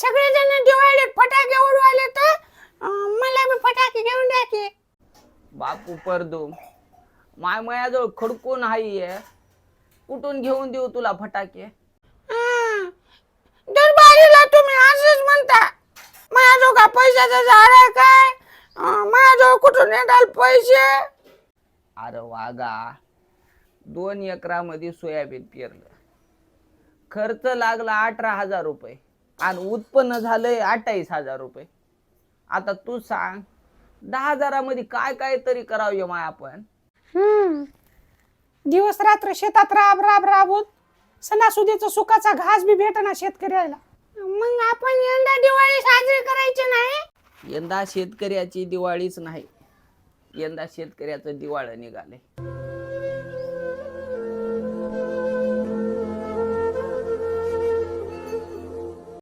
सगळेजण दिवाळीत फटाके उडवायले तर अं, मला बी फटाके घेऊन द्या की. बापू परदू माय मायाजवळ खडकून हाई आहे कुठून घेऊन देऊ तुला फटाके? हं. दरबारीला तुम्ही असंच म्हणता. माझ्याजवळ का पैशाचं झाड आहे काय? अं, माझ्याजवळ कुठून येणार पैसे? अरे वागा दोन एकरामध्ये सोयाबीन पेरलं. खर्च लागला अठरा हजार रुपये. आणि उत्पन्न झालंय अठ्ठावीस हजार रुपये. आता तू सांग दहा हजारामध्ये काय काय तरी करावं माय आपण हम्म. दिवस रात्र शेतात राब राब राबून सणासुदीचा सुखाचा घास बी भेटना शेतकऱ्याला. मग आपण यंदा दिवाळी साजरी करायची नाही? यंदा शेतकऱ्याची दिवाळीच नाही. यंदा शेतकऱ्याचं दिवाळं निघालंय.